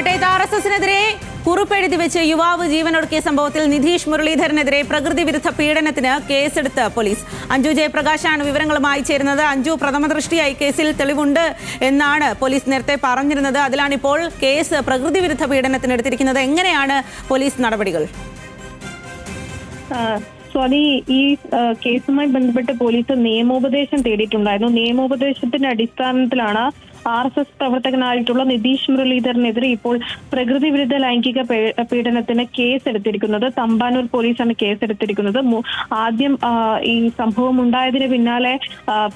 കോട്ടയത്ത് R S എസിനെതിരെ കുറിപ്പെഴുതി വെച്ച് യുവാവ് ജീവനൊടുക്കിയ സംഭവത്തിൽ നിധീഷ് മുരളീധരനെതിരെ പ്രകൃതി വിരുദ്ധ പീഡനത്തിന് കേസെടുത്ത് പോലീസ്. അഞ്ജു ജയപ്രകാശാണ് വിവരങ്ങളുമായി ചേരുന്നത്. അഞ്ജു പ്രഥമ ദൃഷ്ടിയായി കേസിൽ തെളിവുണ്ട് എന്നാണ് പോലീസ് നേരത്തെ പറഞ്ഞിരുന്നത്. അതിലാണിപ്പോൾ കേസ് പ്രകൃതി വിരുദ്ധ പീഡനത്തിന് എടുത്തിരിക്കുന്നത്. എങ്ങനെയാണ് പോലീസ് നടപടികൾ? സ്വാതി ഈ കേസുമായി ബന്ധപ്പെട്ട് പോലീസ് നിയമോപദേശം തേടിയിട്ടുണ്ടായിരുന്നു. നിയമോപദേശത്തിന്റെ അടിസ്ഥാനത്തിലാണ് ആർ എസ് എസ് പ്രവർത്തകനായിട്ടുള്ള നിതീഷ് മുരളീധരനെതിരെ ഇപ്പോൾ പ്രകൃതി വിരുദ്ധ ലൈംഗിക പീഡനത്തിന് കേസ് എടുത്തിരിക്കുന്നത് തമ്പാനൂർ പോലീസാണ് കേസ് എടുത്തിരിക്കുന്നത് ആദ്യം ഈ സംഭവം ഉണ്ടായതിന് പിന്നാലെ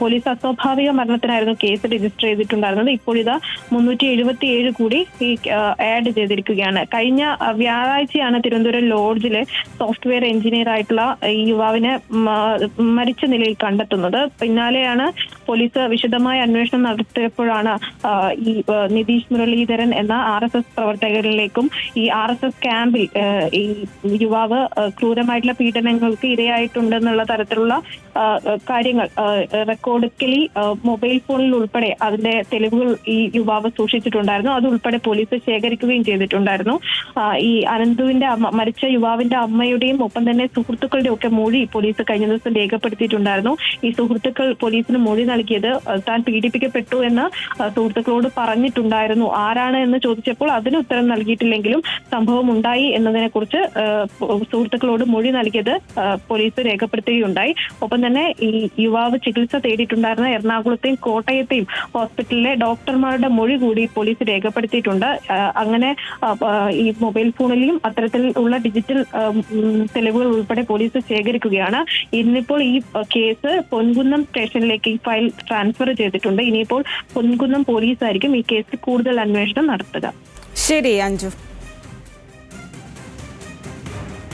പോലീസ് അസ്വാഭാവിക മരണത്തിനായിരുന്നു കേസ് രജിസ്റ്റർ ചെയ്തിട്ടുണ്ടായിരുന്നത്. ഇപ്പോൾ ഇത് മുന്നൂറ്റി എഴുപത്തി ഏഴ് കൂടി ഈ ആഡ് ചെയ്തിരിക്കുകയാണ്. കഴിഞ്ഞ വ്യാഴാഴ്ചയാണ് തിരുവനന്തപുരം ലോഡ്ജിലെ സോഫ്റ്റ്വെയർ എഞ്ചിനീയർ ആയിട്ടുള്ള ഈ യുവാവിനെ മരിച്ച നിലയിൽ കണ്ടെത്തുന്നത്. പിന്നാലെയാണ് പോലീസ് വിശദമായ അന്വേഷണം നടത്തിയപ്പോഴാണ് ഈ നിതീഷ് മുരളീധരൻ എന്ന ആർ എസ് എസ് പ്രവർത്തകരിലേക്കും ഈ ആർ എസ് എസ് ക്യാമ്പിൽ ഈ യുവാവ് ക്രൂരമായിട്ടുള്ള പീഡനങ്ങൾക്ക് ഇരയായിട്ടുണ്ടെന്നുള്ള തരത്തിലുള്ള കാര്യങ്ങൾ റെക്കോർഡിക്കലി മൊബൈൽ ഫോണിൽ ഉൾപ്പെടെ അതിന്റെ തെളിവുകൾ ഈ യുവാവ് സൂക്ഷിച്ചിട്ടുണ്ടായിരുന്നു. അത് ഉൾപ്പെടെ പോലീസ് ശേഖരിക്കുകയും ചെയ്തിട്ടുണ്ടായിരുന്നു. ഈ അനന്തുവിന്റെ അമ്മ മരിച്ച യുവാവിന്റെ അമ്മയുടെയും ഒപ്പം തന്നെ സുഹൃത്തുക്കളുടെയും ഒക്കെ മൊഴി പോലീസ് കഴിഞ്ഞ ദിവസം രേഖപ്പെടുത്തിയിട്ടുണ്ടായിരുന്നു. ഈ സുഹൃത്തുക്കൾ പോലീസിന് മൊഴി നൽകിയത് താൻ പീഡിപ്പിക്കപ്പെട്ടു എന്ന് സുഹൃത്തുക്കളോട് പറഞ്ഞിട്ടുണ്ടായിരുന്നു ആരാണ് എന്ന് ചോദിച്ചപ്പോൾ അതിന് ഉത്തരം നൽകിയിട്ടില്ലെങ്കിലും സംഭവം ഉണ്ടായി എന്നതിനെ കുറിച്ച് സുഹൃത്തുക്കളോട് മൊഴി നൽകിയത് പോലീസ് രേഖപ്പെടുത്തുകയുണ്ടായി. ഒപ്പം തന്നെ ഈ യുവാവ് ചികിത്സ തേടിയിട്ടുണ്ടായിരുന്ന എറണാകുളത്തെയും കോട്ടയത്തെയും ഹോസ്പിറ്റലിലെ ഡോക്ടർമാരുടെ മൊഴി കൂടി പോലീസ് രേഖപ്പെടുത്തിയിട്ടുണ്ട്. അങ്ങനെ ഈ മൊബൈൽ ഫോണിലും അത്തരത്തിലുള്ള ഡിജിറ്റൽ തെളിവുകൾ ഉൾപ്പെടെ പോലീസ് ശേഖരിക്കുകയാണ്. ഇന്നിപ്പോൾ ഈ കേസ് പൊൻകുന്നം സ്റ്റേഷനിലേക്ക് ഈ ഫയൽ ട്രാൻസ്ഫർ ചെയ്തിട്ടുണ്ട്. ഇനിയിപ്പോൾ പൊൻകുന്നം പോലീസായിരിക്കും ഈ കേസിൽ കൂടുതൽ അന്വേഷണം നടത്തുക. ശരി അഞ്ജു.